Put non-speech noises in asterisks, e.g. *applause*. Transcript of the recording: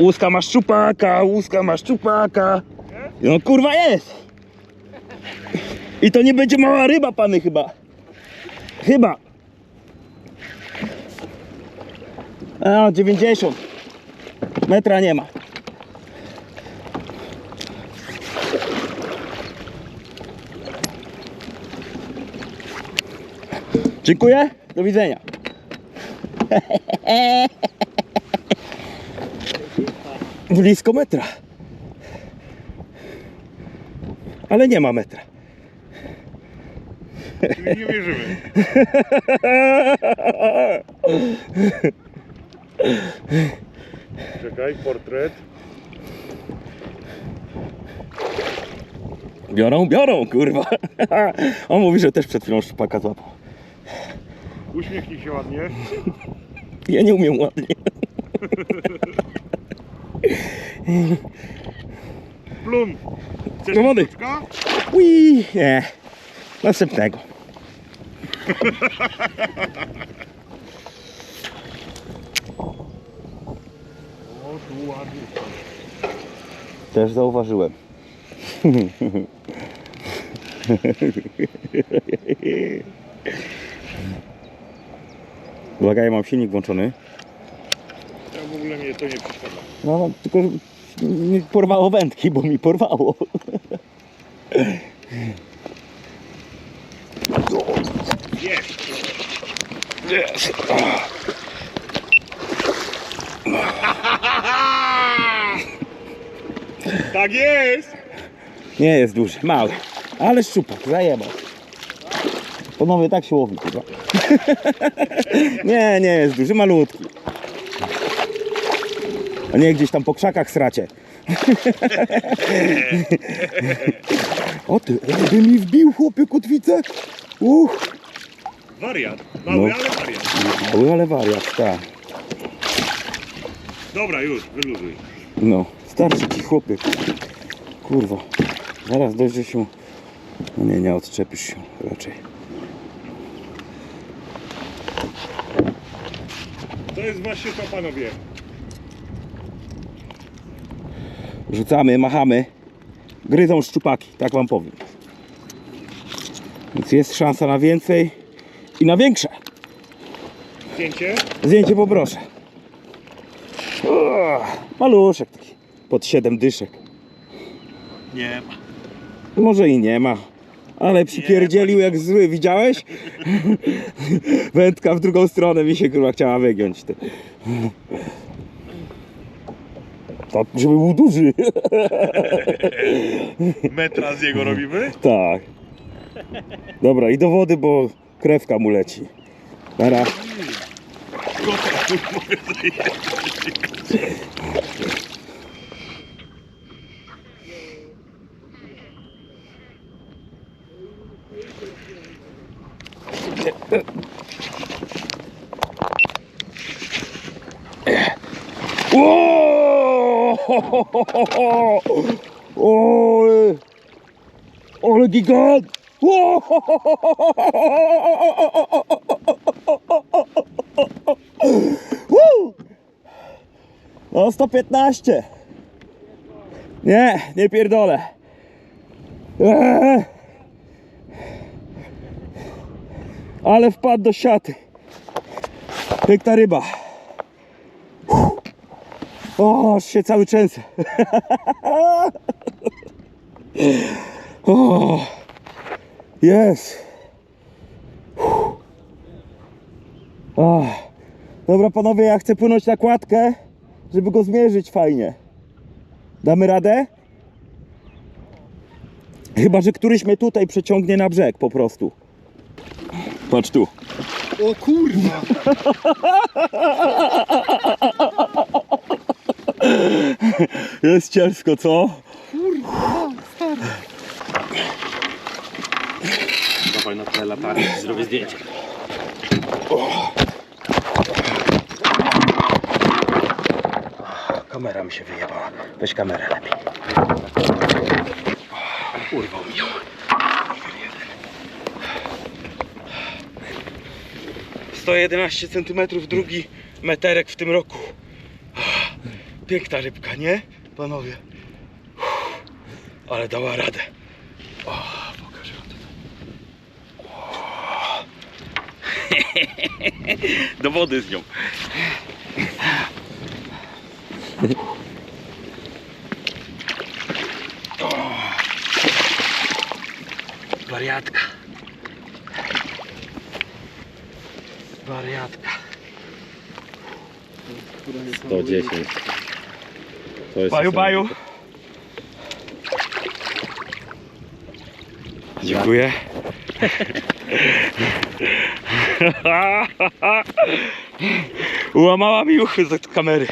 Łuska ma szczupaka, łuska ma szczupaka. No kurwa jest. I to nie będzie mała ryba, pany chyba. Chyba. A, 90. Metra nie ma. Dziękuję. Do widzenia. *laughs* Blisko metra. Ale nie ma metra. Czyli nie wierzymy. Czekaj, portret. Biorą, biorą, kurwa. *laughs* On mówi, że też przed chwilą szczupaka złapał. Uśmiechnij się ładnie. Ja nie umiem ładnie. *laughs* Plum. Chcesz Do wody. sztuczka? Ui, nie. Następnego. O, tu ładnie. Też zauważyłem. Uwaga, ja mam silnik włączony. W ogóle mnie to nie przeszkadza. No, no, tylko mi porwało wędki, bo mi porwało. Jest. *laughs* Jest. Tak jest. Nie jest duży, mały. Ale szczupak, zajebał. Panowie, tak się łowi, kurwa. *laughs* nie, nie jest duży, malutki. A nie gdzieś tam po krzakach sracie. o ty, jakby mi wbił chłopie kotwicę. Uch, Wariat. Mały, No. ale wariat. mały, ale wariat, tak. Dobra, już, wyluzuj. No, starszy ci chłopie. Kurwa. Zaraz dojdzie się. No nie, nie odczepisz się raczej. To jest właśnie to, panowie. Rzucamy, machamy. Gryzą szczupaki, tak wam powiem. Więc jest szansa na więcej i na większe. Zdjęcie. Zdjęcie poproszę. Maluszek taki. Pod 7 dyszek. Nie ma. Może i nie ma. Ale przypierdzielił jak zły, widziałeś? *laughs* Wędka w drugą stronę mi się kurwa chciała wygiąć. Ty. To, żeby był duży. *laughs* Metra z jego robimy? tak. Dobra, i do wody, bo krewka mu leci. Dobra. O! *laughs* Ole! Ole gigant! *laughs* No 115. Nie, nie pierdolę. Ale wpadł do siaty. Piękna ryba. O, aż się cały trzęsę. o, jest. Dobra panowie, ja chcę płynąć na kładkę, żeby go zmierzyć fajnie. Damy radę? Chyba, że któryś mnie tutaj przeciągnie na brzeg po prostu. Patrz tu. O kurwa. *laughs* *laughs* Jest ciężko, co? Dawaj na tle latarni, zrobię zdjęcie. Kamera mi się wyjebała. Weź kamerę lepiej. Urwał mi ją. 111 cm, drugi meterek w tym roku. Piękna rybka, nie? Panowie. Uff, ale dała radę. O, pokażę wam tutaj. O. Do wody z nią. O. Wariatka. Wariatka. 110. To jest Baju, baju. Dziękuję. *laughs* Łamała mi uchy z kamery.